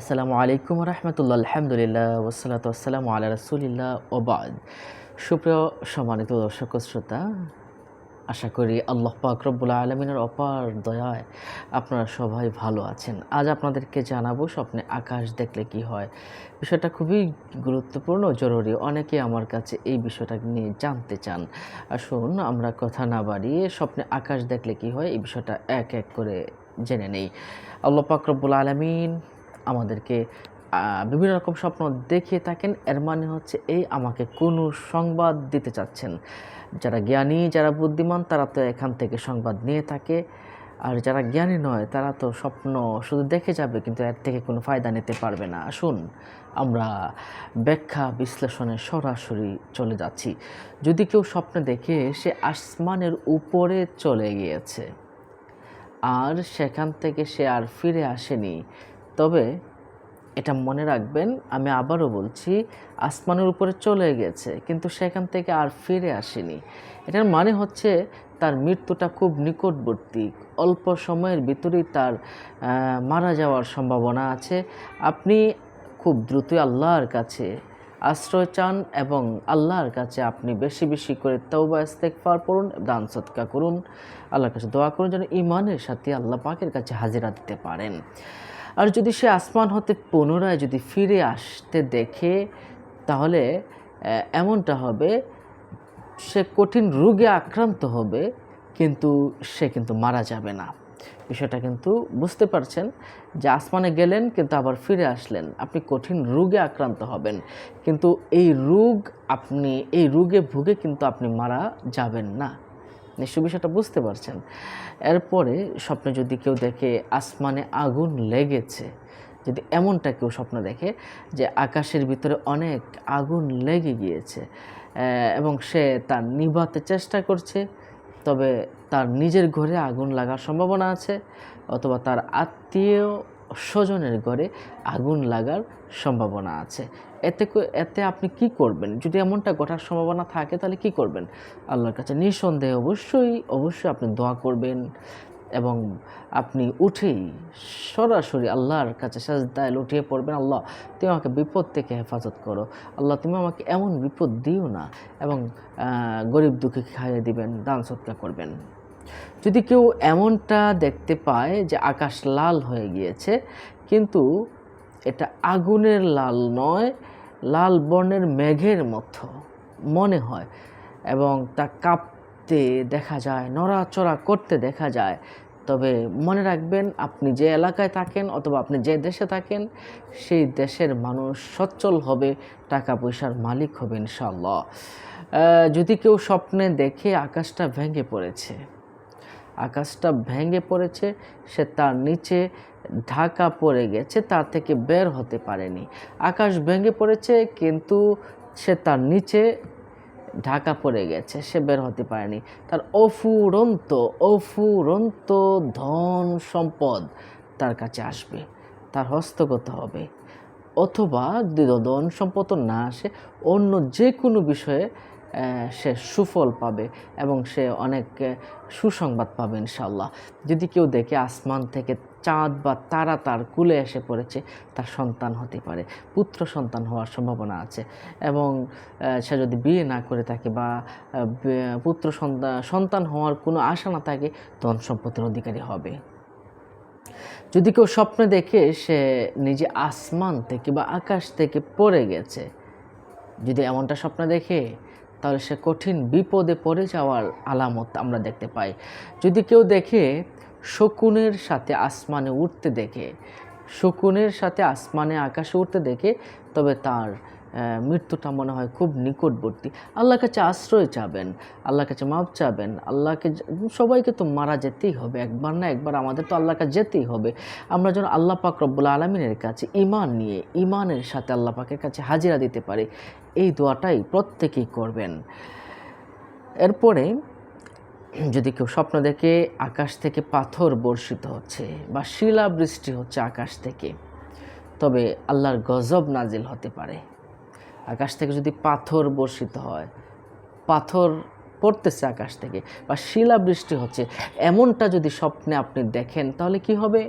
আসসালামু আলাইকুম রহমতুল্লাহ, আলহামদুলিল্লাহ ওসালাত আসসালামু আল্লাহ রসুলিল্লাহ ওবাদ সুপ্রিয় সম্মানিত দর্শক শ্রোতা, আশা করি আল্লাহ পাক রব্বুল আলমিনের অপার দয়ায় আপনারা সবাই ভালো আছেন। আজ আপনাদেরকে জানাব স্বপ্নে আকাশ দেখলে কি হয়। বিষয়টা খুবই গুরুত্বপূর্ণ জরুরি। অনেকে আমার কাছে এই বিষয়টা নিয়ে জানতে চান। আসুন, আমরা কথা না বাড়িয়ে স্বপ্নে আকাশ দেখলে কি হয় এই বিষয়টা এক এক করে জেনে নেই। আল্লাহ পাক রব্বুল আলমিন আমাদেরকে বিভিন্ন রকম স্বপ্ন দেখিয়ে থাকেন। এর মানে হচ্ছে এই আমাকে কোনো সংবাদ দিতে চাচ্ছেন। যারা জ্ঞানী, যারা বুদ্ধিমান, তারা তো এখান থেকে সংবাদ নিয়ে থাকে। আর যারা জ্ঞানী নয়, তারা তো স্বপ্ন শুধু দেখে যাবে, কিন্তু এর থেকে কোনো ফায়দা নিতে পারবে না। আসুন, আমরা ব্যাখ্যা বিশ্লেষণে সরাসরি চলে যাচ্ছি। যদি কেউ স্বপ্নে দেখে, সে আসমানের উপরে চলে গিয়েছে। আর সেখান থেকে সে আর ফিরে আসেনি। তবে এটা মনে রাখবেন, আমি আবারও বলছি, আসমানের উপরে চলে গেছে, কিন্তু সেখান থেকে আর ফিরে আসেনি। এটার মানে হচ্ছে তার মৃত্যুটা খুব নিকটবর্তী, অল্প সময়ের ভিতরেই তার মারা যাওয়ার সম্ভাবনা আছে। আপনি খুব দ্রুতই আল্লাহর কাছে আশ্রয় চান এবং আল্লাহর কাছে আপনি বেশি বেশি করে তৌবা ইস্তেকফার পড়ুন, দান সৎকা করুন। আল্লাহর কাছে দোয়া করুন যেন ইমানের সাথে আল্লাহ পাকের কাছে হাজিরা দিতে পারেন। আর যদি সে আসমান হতে পুনরায় যদি ফিরে আসতে দেখে, তাহলে এমনটা হবে, সে কঠিন রোগে আক্রান্ত হবে, কিন্তু সে কিন্তু মারা যাবে না। বিষয়টা কিন্তু বুঝতে পারছেন যে আসমানে গেলেন, কিন্তু আবার ফিরে আসলেন। আপনি কঠিন রোগে আক্রান্ত হবেন, কিন্তু এই রোগ আপনি, এই রোগে ভুগে কিন্তু আপনি মারা যাবেন না। নিশ্চয় বিষয়টা বুঝতে পারছেন। এরপরে স্বপ্নে যদি কেউ দেখে আসমানে আগুন লেগেছে, যদি এমনটা কেউ স্বপ্ন দেখে যে আকাশের ভিতরে অনেক আগুন লেগে গিয়েছে এবং সে তার নিভাতে চেষ্টা করছে, তবে তার নিজের ঘরে আগুন লাগার সম্ভাবনা আছে, অথবা তার আত্মীয় স্বজনের ঘরে আগুন লাগার সম্ভাবনা আছে। এতে এতে আপনি কি করবেন? যদি এমনটা ঘটার সম্ভাবনা থাকে, তাহলে কি করবেন? আল্লাহর কাছে নিঃসন্দেহে অবশ্যই অবশ্যই আপনি দোয়া করবেন এবং আপনি উঠেই সরাসরি আল্লাহর কাছে সাজদায় লুটিয়ে পড়বেন, আল্লাহ, তুমি আমাকে বিপদ থেকে হেফাজত করো। আল্লাহ, তুমি আমাকে এমন বিপদ দিও না এবং গরিব দুঃখী খাইয়ে দিবেন, দান সৎকার করবেন। যদি কেউ এমনটা দেখতে পায় যে আকাশ লাল হয়ে গিয়েছে, কিন্তু এটা আগুনের লাল নয়, লাল বর্ণের মেঘের মতো মনে হয় এবং তা কাঁপতে দেখা যায়, নড়াচড়া করতে দেখা যায়। তবে মনে রাখবেন, আপনি যে এলাকায় থাকেন অথবা আপনি যে দেশে থাকেন, সেই দেশের মানুষ সচ্ছল হবে টাকা পয়সার মালিক হবে ইনশাল্লাহ যদি কেউ স্বপ্নে দেখে আকাশটা ভেঙে পড়েছে আকাশটা ভেঙে পড়েছে, সে তার নিচে ঢাকা পড়ে গেছে, তার থেকে বের হতে পারেনি। আকাশ ভেঙে পড়েছে, কিন্তু সে তার নিচে ঢাকা পড়ে গেছে, সে বের হতে পারেনি। তার অফুরন্ত অফুরন্ত ধন সম্পদ তার কাছে আসবে, তার হস্তগত হবে। অথবা যদি ধন সম্পদ না আসে, অন্য যে কোনো বিষয়ে সে সুফল পাবে এবং সে অনেক সুসংবাদ পাবে ইনশাল্লাহ যদি কেউ দেখে আসমান থেকে চাঁদ বা তারা তার কুলে এসে পড়েছে, তার সন্তান হতে পারে, পুত্র সন্তান হওয়ার সম্ভাবনা আছে এবং সে যদি বিয়ে না করে থাকে বা পুত্র সন্তান সন্তান হওয়ার কোনো আশা না থাকে, ধন সম্পত্তির অধিকারী হবে। যদি কেউ স্বপ্নে দেখে সে নিজে আসমান থেকে বা আকাশ থেকে পড়ে গেছে, যদি এমনটা স্বপ্ন দেখে তাহলে সে কঠিন বিপদে পড়ে যাওয়ার আলামত আমরা দেখতে পাই। যদি কেউ দেখে শকুনের সাথে আসমানে উঠতে দেখে, শকুনের সাথে আসমানে আকাশে উঠতে দেখে, তবে তার মৃত্যুটা মনে হয় খুব নিকটবর্তী। আল্লাহর কাছে আশ্রয় চাবেন, আল্লাহর কাছে মাপ চাবেন, আল্লাহকে সবাইকে তো মারা যেতেই হবে, একবার না একবার আমাদের তো আল্লাহর কাছে যেতেই হবে। আমরা যেন আল্লাহ পাক রব্বুল আলমিনের কাছে ইমান নিয়ে ইমানের সাথে আল্লাহ পাকের কাছে হাজিরা দিতে পারি। এই দোয়াটাই প্রত্যেকেই করবেন। এরপরে যদি কেউ স্বপ্ন দেখে আকাশ থেকে পাথর বর্ষিত হচ্ছে বা শিলা বৃষ্টি হচ্ছে আকাশ থেকে, তবে আল্লাহর গজব নাজিল হতে পারে। আকাশ থেকে যদি পাথর বর্ষিত হয়, পাথর পড়তেছে আকাশ থেকে বা শিলা বৃষ্টি হচ্ছে, এমনটা যদি স্বপ্নে আপনি দেখেন, তাহলে কি হবে?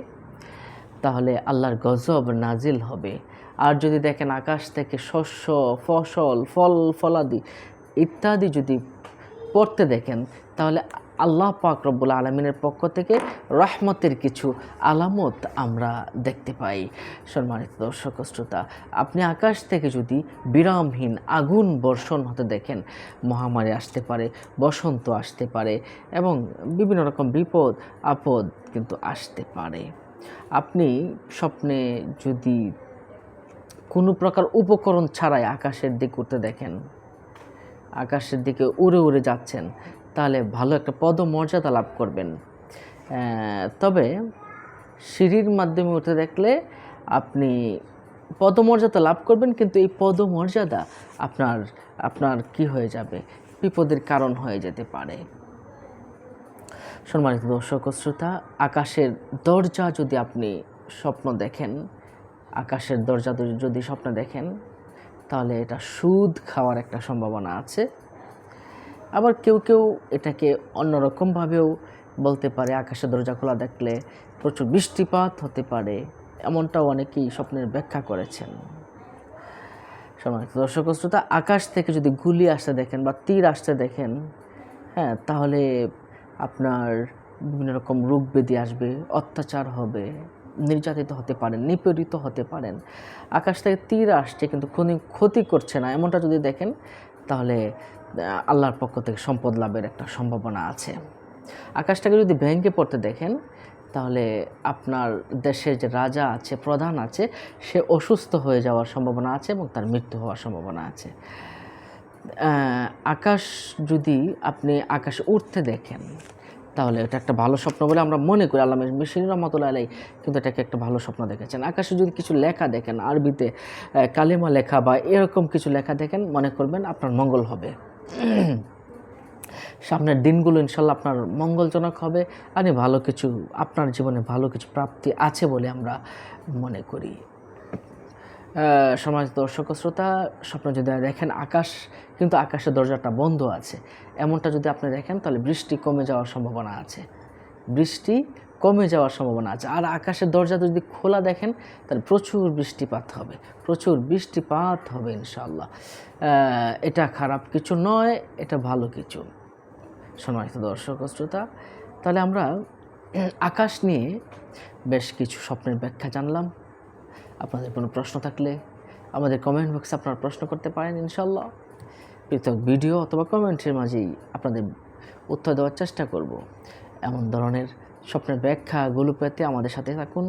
তাহলে আল্লাহর গজব নাজিল হবে। আর যদি দেখেন আকাশ থেকে শস্য, ফসল, ফল, ফলাদি ইত্যাদি যদি পড়তে দেখেন, তাহলে আল্লাহ পাক রব্বুল আলমিনের পক্ষ থেকে রহমতের কিছু আলামত আমরা দেখতে পাই। সম্মানিত দর্শক, শ্রোতা, আপনি আকাশ থেকে যদি বিরামহীন আগুন বর্ষণ হতে দেখেন, মহামারী আসতে পারে, বসন্ত আসতে পারে এবং বিভিন্ন রকম বিপদ, আপদ কিন্তু আসতে পারে। আপনি স্বপ্নে যদি কোনো প্রকার উপকরণ ছাড়াই আকাশের দিক উঠতে দেখেন। আকাশের দিকে উড়ে উড়ে যাচ্ছেন। তাহলে ভালো একটা পদমর্যাদা লাভ করবেন। তবে সিঁড়ির মাধ্যমে উঠে দেখলে আপনি পদমর্যাদা লাভ করবেন, কিন্তু এই পদমর্যাদা আপনার আপনার কি হয়ে যাবে? বিপদের কারণ হয়ে যেতে পারে। সম্মানিত দর্শক শ্রোতা, আকাশের দরজা যদি আপনি স্বপ্ন দেখেন আকাশের দরজা যদি- স্বপ্ন দেখেন, তাহলে এটা সুদ খাওয়ার একটা সম্ভাবনা আছে। আবার কেউ কেউ এটাকে অন্যরকমভাবেও বলতে পারে, আকাশের দরজা খোলা দেখলে প্রচুর বৃষ্টিপাত হতে পারে, এমনটাও অনেকেই স্বপ্নের ব্যাখ্যা করেছেন। সম্মানিত দর্শক শ্রোতা, আকাশ থেকে যদি গুলি আসতে দেখেন বা তীর আসতে দেখেন হ্যাঁ তাহলে আপনার বিভিন্ন রকম রোগ ব্যাধি আসবে, অত্যাচার হবে নির্যাতিত হতে পারেন, নিপীড়িত হতে পারেন। আকাশ থেকে তীর আসছে কিন্তু কোনো ক্ষতি করছে না। এমনটা যদি দেখেন, তাহলে আল্লাহর পক্ষ থেকে সম্পদ লাভের একটা সম্ভাবনা আছে। আকাশটাকে যদি ভেঙে পড়তে দেখেন, তাহলে আপনার দেশের যে রাজা আছে, প্রধান আছে, সে অসুস্থ হয়ে যাওয়ার সম্ভাবনা আছে এবং তার মৃত্যু হওয়ার সম্ভাবনা আছে। আকাশ যদি আপনি আকাশে উঠতে দেখেন তাহলে এটা একটা ভালো স্বপ্ন বলে আমরা মনে করি। আল্লাহ মিশিন রহমতুল্লাহ আলাই কিন্তু এটাকে একটা ভালো স্বপ্ন দেখেছেন। আকাশে যদি কিছু লেখা দেখেন, আরবিতে কালেমা লেখা বা এরকম কিছু লেখা দেখেন, মনে করবেন আপনার মঙ্গল হবে। সামনের দিনগুলো ইনশাল্লাহ আপনার মঙ্গলজনক হবে। আর ভালো কিছু, আপনার জীবনে ভালো কিছু প্রাপ্তি আছে বলে আমরা মনে করি। সমাজ দর্শক শ্রোতা, স্বপ্ন যদি দেখেন আকাশ, কিন্তু আকাশের দরজাটা বন্ধ আছে। এমনটা যদি আপনি দেখেন, তাহলে বৃষ্টি কমে যাওয়ার সম্ভাবনা আছে। বৃষ্টি কমে যাওয়ার সম্ভাবনা আছে। আর আকাশের দরজা যদি খোলা দেখেন, তাহলে প্রচুর বৃষ্টিপাত হবে। প্রচুর বৃষ্টিপাত হবে ইনশাল্লাহ এটা খারাপ কিছু নয়, এটা ভালো কিছু। সম্মানিত দর্শক শ্রোতা, তাহলে আমরা আকাশ নিয়ে বেশ কিছু স্বপ্নের ব্যাখ্যা জানলাম। আপনাদের কোনো প্রশ্ন থাকলে আমাদের কমেন্ট বক্সে আপনারা প্রশ্ন করতে পারেন, ইনশাল্লাহ। পৃথক ভিডিও অথবা কমেন্টের মাঝেই আপনাদের উত্তর দেওয়ার চেষ্টা করব। এমন ধরনের স্বপ্নের ব্যাখ্যাগুলো পেতে আমাদের সাথে থাকুন।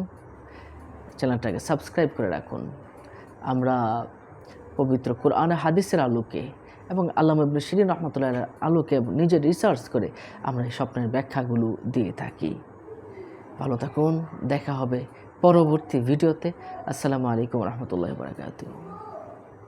চ্যানেলটাকে সাবস্ক্রাইব করে রাখুন। আমরা পবিত্র কোরআন হাদিসের আলোকে এবং আল্লাহ ইবনে শিরিন রহমতুল্লাহ আলোকে নিজে রিসার্চ করে আমরা এই স্বপ্নের ব্যাখ্যাগুলো দিয়ে থাকি। ভালো থাকুন, দেখা হবে পরবর্তী ভিডিওতে আসসালামু আলাইকুম রহমতুল্লাহ বারকাতুহ।